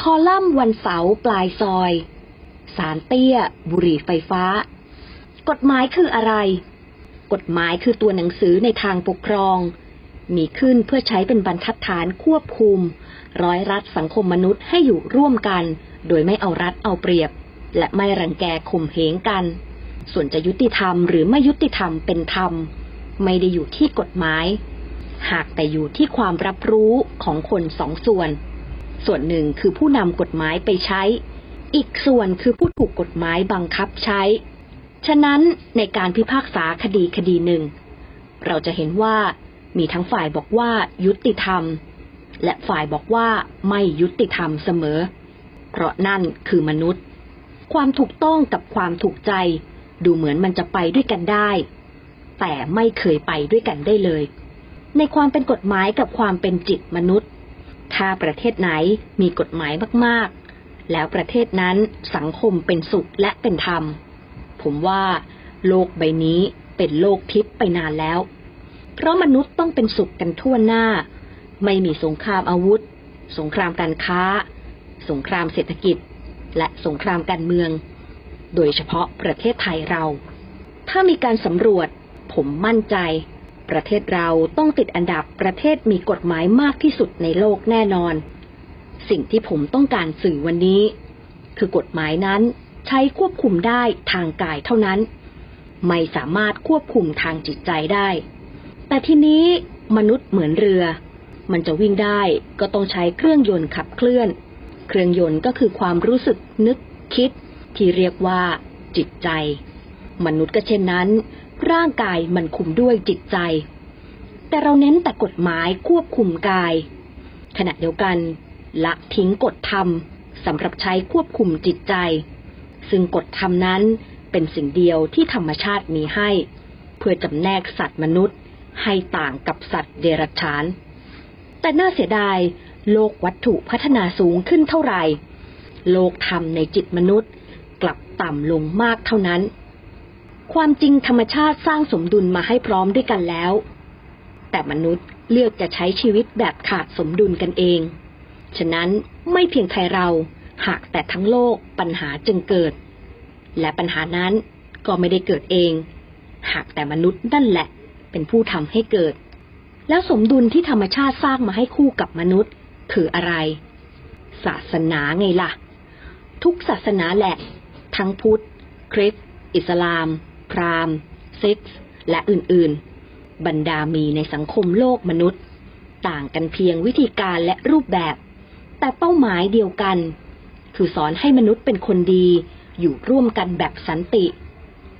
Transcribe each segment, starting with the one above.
คอลัมน์วันเสาร์ปลายซอย สารเตี้ย บุหรี่ไฟฟ้า กฎหมายคืออะไร กฎหมายคือตัวหนังสือในทางปกครอง มีขึ้นเพื่อใช้เป็นบรรทัดฐานควบคุม ร้อยรัดสังคมมนุษย์ให้อยู่ร่วมกัน โดยไม่เอารัดเอาเปรียบ และไม่รังแกข่มเหงกัน ส่วนจะยุติธรรมหรือไม่ยุติธรรมเป็นธรรม ไม่ได้อยู่ที่กฎหมาย หากแต่อยู่ที่ความรับรู้ของคนสองส่วน ส่วนหนึ่งคือผู้นำกฎหมายไปใช้ อีกส่วนคือผู้ถูกกฎหมายบังคับใช้ ฉะนั้นในการพิพากษาคดีคดีหนึ่ง เราจะเห็นว่ามีทั้งฝ่ายบอกว่ายุติธรรม และฝ่ายบอกว่าไม่ยุติธรรมเสมอ เพราะนั่นคือมนุษย์ ความถูกต้องกับความถูกใจ ดูเหมือนมันจะไปด้วยกันได้ แต่ไม่เคยไปด้วยกันได้เลย ในความเป็นกฎหมายกับความเป็นจิตมนุษย์ ถ้าประเทศไหนมีกฎหมายมากๆ แล้วประเทศนั้นสังคมเป็นสุขและเป็นธรรม ผมว่า โลกใบนี้เป็นโลกทิพย์ไปนานแล้ว เพราะมนุษย์ต้องเป็นสุขกันทั่วหน้า ไม่มีสงครามอาวุธ สงครามการค้า สงครามเศรษฐกิจ และสงครามการเมือง โดยเฉพาะประเทศไทยเรา ถ้ามีการสำรวจ ผมมั่นใจ ประเทศเราต้องติดอันดับประเทศมีกฎหมายมากที่สุดในโลกแน่นอน สิ่งที่ผมต้องการสื่อวันนี้ คือกฎหมายนั้นใช้ควบคุมได้ทางกายเท่านั้น ไม่สามารถควบคุมทางจิตใจได้ แต่ทีนี้มนุษย์เหมือนเรือ มันจะวิ่งได้ก็ต้องใช้เครื่องยนต์ขับเคลื่อน เครื่องยนต์ก็คือความรู้สึกนึกคิดที่เรียกว่าจิตใจ มนุษย์ก็เช่นนั้น ร่างกายมันคุมด้วยจิตใจ แต่เราเน้นแต่กฎหมายควบคุมกาย ขณะเดียวกัน ละทิ้งกฎธรรมสำหรับใช้ควบคุมจิตใจ ซึ่งกฎธรรมนั้นเป็นสิ่งเดียวที่ธรรมชาติมีให้ เพื่อจำแนกสัตว์มนุษย์ ให้ต่างกับสัตว์เดรัจฉาน แต่น่าเสียดาย โลกวัตถุพัฒนาสูงขึ้นเท่าไหร่ โลกธรรมในจิตมนุษย์ กลับต่ำลงมากเท่านั้น ความจริงธรรมชาติสร้างสมดุลมาให้พร้อมด้วยกันแล้ว แต่มนุษย์เลือกจะใช้ชีวิตแบบขาดสมดุลกันเอง ฉะนั้นไม่เพียงไทยเราหากแต่ทั้งโลกปัญหาจึงเกิด และปัญหานั้นก็ไม่ได้เกิดเอง หากแต่มนุษย์นั่นแหละ เป็นผู้ทำให้เกิด แล้วสมดุลที่ธรรมชาติสร้างมาให้คู่กับมนุษย์ คืออะไร ศาสนาไงล่ะ ทุกศาสนาแหละ ทั้งพุทธ คริสต์อิสลาม พราหมณ์ซิกส์และอื่นๆ บรรดามีในสังคมโลกมนุษย์ ต่างกันเพียงวิธีการและรูปแบบ แต่เป้าหมายเดียวกัน คือสอนให้มนุษย์เป็นคนดี อยู่ร่วมกันแบบสันติ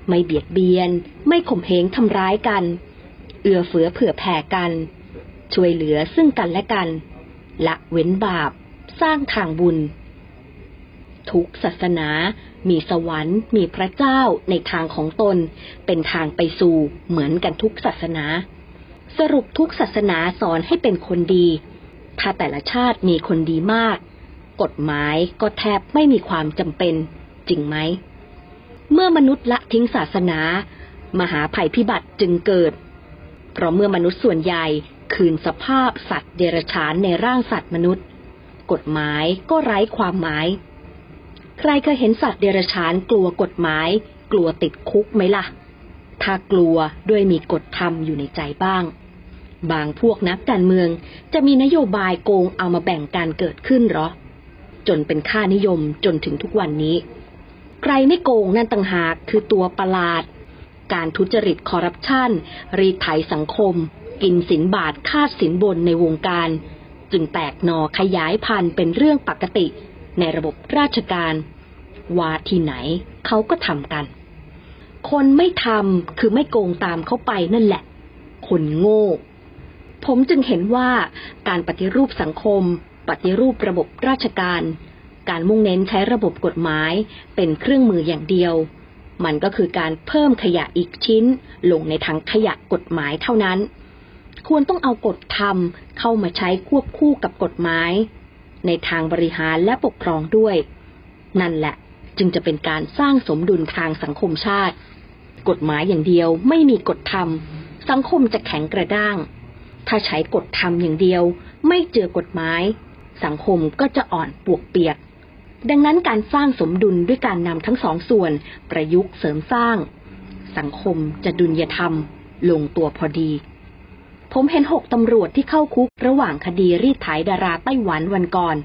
ไม่เบียดเบียน ไม่ข่มเหงทำร้ายกัน เอื้อเฟื้อเผื่อแผ่กัน ช่วยเหลือซึ่งกันและกัน ละเว้นบาป สร้างทางบุญ ทุกศาสนา มีสวรรค์ มีพระเจ้าในทางของตน เป็นทางไปสู่เหมือนกันทุกศาสนา สรุปทุกศาสนาสอนให้เป็นคนดี ถ้าแต่ละชาติมีคนดีมาก กฎหมายก็แทบไม่มีความจำเป็น จริงไหม เมื่อมนุษย์ละทิ้งศาสนา มหาภัยพิบัติจึงเกิด เพราะเมื่อมนุษย์ส่วนใหญ่คืนสภาพสัตว์เดรัจฉานในร่างสัตว์มนุษย์ กฎหมายก็ไร้ความหมาย ใครเคยเห็นสัตว์เดรัจฉานกลัวกฎหมาย กลัวติดคุกไหมล่ะ ถ้ากลัวด้วยมีกฎธรรมอยู่ในใจบ้าง บางพวกนักการเมืองจะมีนโยบายโกงเอามาแบ่งการเกิดขึ้นหรอ จนเป็นค่านิยมจนถึงทุกวันนี้ ใครไม่โกงนั่นต่างหากคือตัวประหลาด การทุจริตคอร์รัปชันรีดไถสังคม กินสินบาทคาดสินบนในวงการ จึงแตกหนอขยายพันธุ์เป็นเรื่องปกติ ในระบบราชการว่าที่ไหนเขาก็ทำกัน คนไม่ทำคือไม่โกงตามเขาไปนั่นแหละ คนโง่ ผมจึงเห็นว่าการปฏิรูปสังคม ปฏิรูประบบราชการ การมุ่งเน้นใช้ระบบกฎหมายเป็นเครื่องมืออย่างเดียว มันก็คือการเพิ่มขยะอีกชิ้น ลงในถังขยะกฎหมายเท่านั้น ควรต้องเอากฎธรรมเข้ามาใช้ควบคู่กับกฎหมาย ในทางบริหารและปกครองด้วย นั่นแหละจึงจะเป็นการสร้างสมดุลทางสังคมชาติ กฎหมายอย่างเดียวไม่มีกฎธรรม สังคมจะแข็งกระด้าง ถ้าใช้กฎธรรมอย่างเดียว ไม่เจอกฎหมาย สังคมก็จะอ่อนปวกเปียก ดังนั้นการสร้างสมดุลด้วยการนำทั้งสองส่วนประยุกต์เสริมสร้าง สังคมจะดุลยธรรม ลงตัวพอดี ผมเห็นหกตำรวจที่เข้าคุกระหว่างคดีรีดไถดาราไต้หวันวันก่อน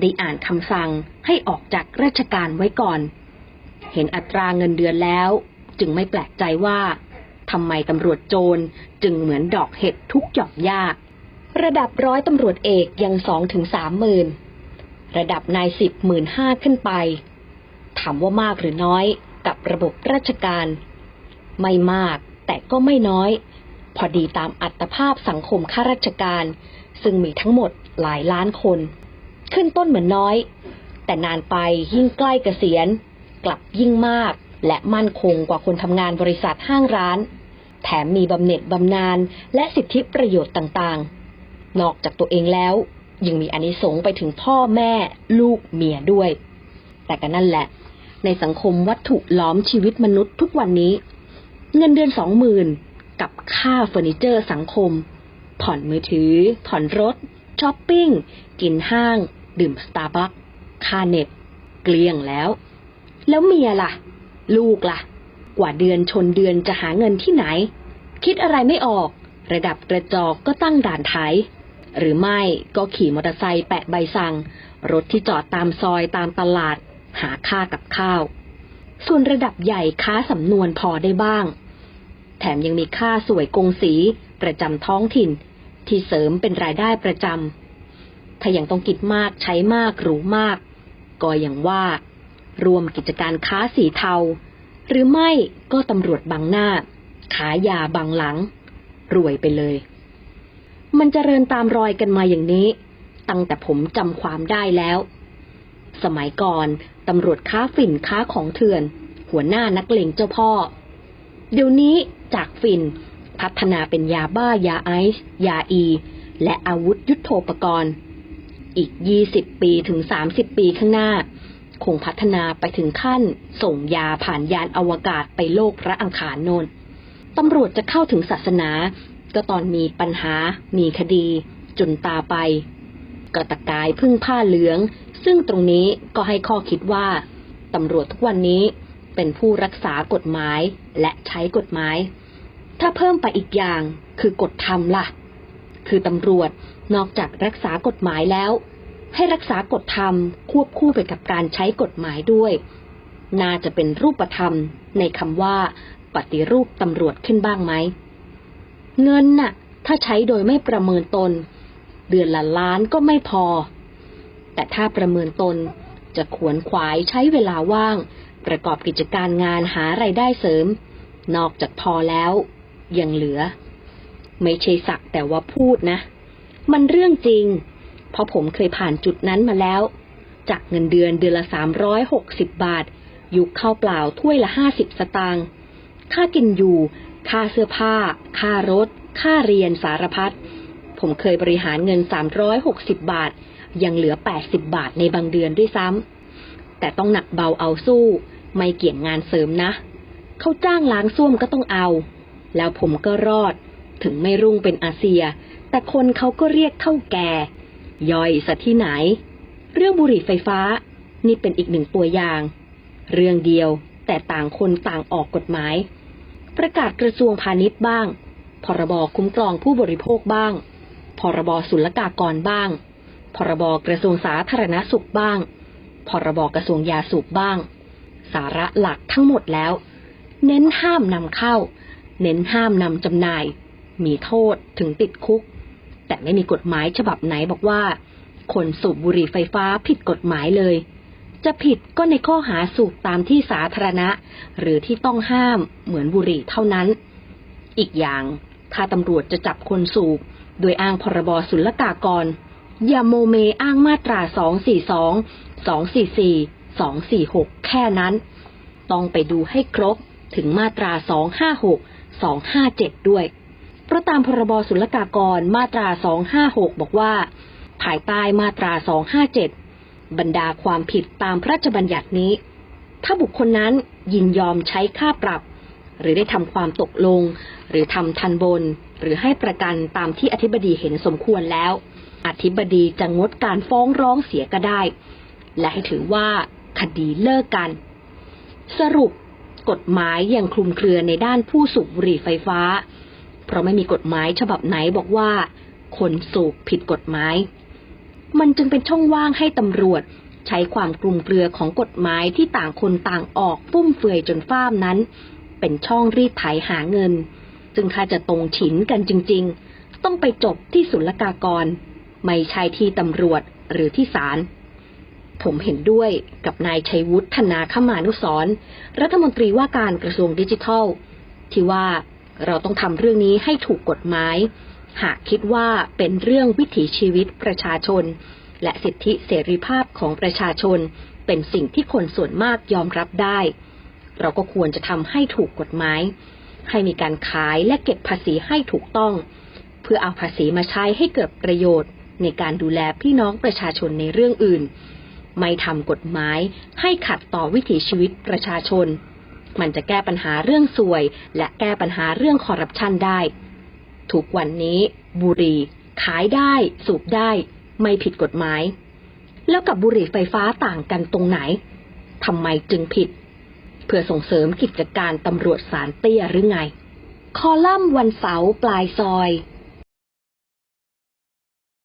ได้อ่านคำสั่งให้ออกจากราชการไว้ก่อน เห็นอัตราเงินเดือนแล้ว จึงไม่แปลกใจว่าทำไมตำรวจโจรจึงเหมือนดอกเห็ดทุกหย่อมยาก ระดับร้อยตำรวจเอกยังสองถึงสามหมื่นระดับนายสิบหมื่นห้าขึ้นไป ถามว่ามากหรือน้อยกับระบบราชการ ไม่มากแต่ก็ไม่น้อย พอดีตามอัตภาพสังคมข้าราชการ ซึ่งมีทั้งหมดหลายล้านคน ขึ้นต้นเหมือนน้อย แต่นานไปยิ่งใกล้เกษียณ กลับยิ่งมากและมั่นคงกว่าคนทำงานบริษัทห้างร้าน แถมมีบำเหน็จบำนาญและสิทธิประโยชน์ต่างๆ นอกจากตัวเองแล้ว ยังมีอนิสงส์ไปถึงพ่อแม่ ลูกเมียด้วย แต่ก็นั่นแหละ ในสังคมวัตถุล้อมชีวิตมนุษย์ทุกวันนี้ เงินเดือนสองหมื่น กับค่าเฟอร์นิเจอร์สังคม ผ่อนมือถือ ผ่อนรถช้อปปิ้ง กินห้าง ดื่มสตาร์บัคค่าเน็ต เกลี้ยงแล้ว แล้วเมียล่ะ ลูกล่ะ กว่าเดือนชนเดือนจะหาเงินที่ไหน คิดอะไรไม่ออก ระดับกระจอกก็ตั้งด่านไถหรือไม่ก็ขี่มอเตอร์ไซค์แปะใบสั่ง รถที่จอดตามซอยตามตลาด หาค่ากับข้าว ส่วนระดับใหญ่ค้าสำนวนพอได้บ้าง แถมยังมีค่าสวยกงสี ประจำท้องถิ่น ที่เสริมเป็นรายได้ประจำ ถ้ายังต้องกินมากใช้มากหรูมาก ก็อย่างว่า รวมกิจการค้าสีเทา หรือไม่ก็ตำรวจบังหน้า ขายยาบังหลัง รวยไปเลย มันจเจริญตามรอยกันมาอย่างนี้ ตั้งแต่ผมจำความได้แล้ว สมัยก่อนตำรวจค้าฝิ่นค้าของเถื่อน หัวหน้านักเลงเจ้าพ่อเดี๋ยวนี้ จากฝิ่นพัฒนาเป็นยาบ้ายาไอซ์ยาอี และอาวุธยุโทโธปกรณ์ อีก 20 ปีถึง 30 ปีข้างหน้า คงพัฒนาไปถึงขั้น ส่งยาผ่านยานอวกาศไปโลกพระอังคารโนนตำรวจจะเข้าถึงศาสนา ก็ตอนมีปัญหา มีคดี จนตาไปก็ตะกายพึ่งผ้าเหลือง ซึ่งตรงนี้ก็ให้ข้อคิดว่าตำรวจทุกวันนี้ เป็นผู้รักษากฎหมายและใช้กฎหมาย ถ้าเพิ่มไปอีกอย่างคือกฎธรรมล่ะ คือตำรวจนอกจากรักษากฎหมายแล้ว ให้รักษากฎธรรมควบคู่ไปกับการใช้กฎหมายด้วย น่าจะเป็นรูปธรรมในคำว่า ปฏิรูปตำรวจขึ้นบ้างไหม เงินน่ะ ถ้าใช้โดยไม่ประเมินตน เดือนละล้านก็ไม่พอ แต่ถ้าประเมินตนจะขวนขวายใช้เวลาว่าง ประกอบกิจการงานหาไรายได้เสริม นอกจากพอแล้ว ยังเหลือ ไม่ใช่สักแต่ว่าพูดนะ มันเรื่องจริง เพราะผมเคยผ่านจุดนั้นมาแล้ว จากเงินเดือนเดือนละสามร้อยหกสิบบาท ยุคข้าวเปล่าถ้วยละห้าสิบสตางค์ค่ากินอยู่ ค่าเสื้อผ้า ค่ารถ ค่าเรียนสารพัดผมเคยบริหารเงิน 360 บาท ยังเหลือ 80 บาทในบางเดือนด้วยซ้ำ แต่ต้องหนักเบาเอาสู้ ไม่เกี่ยงงานเสริมนะเขาจ้างล้างส้วมก็ต้องเอา แล้วผมก็รอด ถึงไม่รุ่งเป็นอาเซีย แต่คนเขาก็เรียกเท่าแก่ ย่อยสะที่ไหน เรื่องบุหรี่ไฟฟ้า นี่เป็นอีกหนึ่งตัวอย่าง เรื่องเดียวแต่ต่างคนต่างออกกฎหมาย ประกาศกระทรวงพาณิชย์บ้าง พรบคุ้มครองผู้บริโภคบ้าง พรบศุลกากรบ้าง พรบกระทรวงสาธารณสุขบ้าง พรบกระทรวงยาสูบบ้าง สาระหลักทั้งหมดแล้ว เน้นห้ามนำเข้า เน้นห้ามนำจำหน่าย มีโทษถึงติดคุก แต่ไม่มีกฎหมายฉบับไหนบอกว่า คนสูบบุหรี่ไฟฟ้าผิดกฎหมายเลย จะผิดก็ในข้อหาสูบตามที่สาธารณะ หรือที่ต้องห้ามเหมือนบุหรี่เท่านั้น อีกอย่างถ้าตำรวจจะจับคนสูบ โดยอ้างพรบศุลกากร อย่าโมเมอ้างมาตรา 242 244 246 แค่นั้น ต้องไปดูให้ครบถึงมาตรา 256 257 ด้วย เพราะตามพรบศุลกากรมาตรา 256 บอกว่า ภายใต้มาตรา 257 บรรดาความผิดตามพระราชบัญญัตินี้ ถ้าบุคคลนั้นยินยอมใช้ค่าปรับ หรือได้ทำความตกลง หรือทำทันบน หรือให้ประกันตามที่อธิบดีเห็นสมควรแล้ว อธิบดีจะงดการฟ้องร้องเสียก็ได้ และให้ถือว่าคดีเลิกกัน สรุปกฎหมายยังคลุมเครือในด้านผู้สูบบุหรี่ไฟฟ้า เพราะไม่มีกฎหมายฉบับไหนบอกว่า คนสูบผิดกฎหมาย มันจึงเป็นช่องว่างให้ตำรวจใช้ความกลุ่มเกลือของกฎหมายที่ต่างคนต่างออกฟุ่มเฟือยจนฟ้ามนั้น เป็นช่องรีดไถหาเงิน ซึ่งถ้าจะตรงฉินกันจริง ๆ ต้องไปจบที่ศุลกากร ไม่ใช่ที่ตำรวจหรือที่ศาล ผมเห็นด้วยกับนายชัยวุฒิธนาคมานุสรรัฐมนตรีว่าการกระทรวงดิจิทัล ที่ว่าเราต้องทำเรื่องนี้ให้ถูกกฎหมาย หากคิดว่าเป็นเรื่องวิถีชีวิตประชาชน และสิทธิเสรีภาพของประชาชน เป็นสิ่งที่คนส่วนมากยอมรับได้ เราก็ควรจะทำให้ถูกกฎหมาย ให้มีการขายและเก็บภาษีให้ถูกต้อง เพื่อเอาภาษีมาใช้ให้เกิดประโยชน์ในการดูแลพี่น้องประชาชนในเรื่องอื่น ไม่ทำกฎหมาย ให้ขัดต่อวิถีชีวิตประชาชน มันจะแก้ปัญหาเรื่องสวย และแก้ปัญหาเรื่องคอร์รัปชันได้ ทุกวันนี้บุหรี่ขายได้สูบได้ ไม่ผิดกฎหมาย แล้วกับบุหรี่ไฟฟ้าต่างกันตรงไหนทำไมจึงผิด เพื่อส่งเสริมกิจการตำรวจสารเตี้ยหรือไง คอลัมน์วันเสาร์ปลายซอย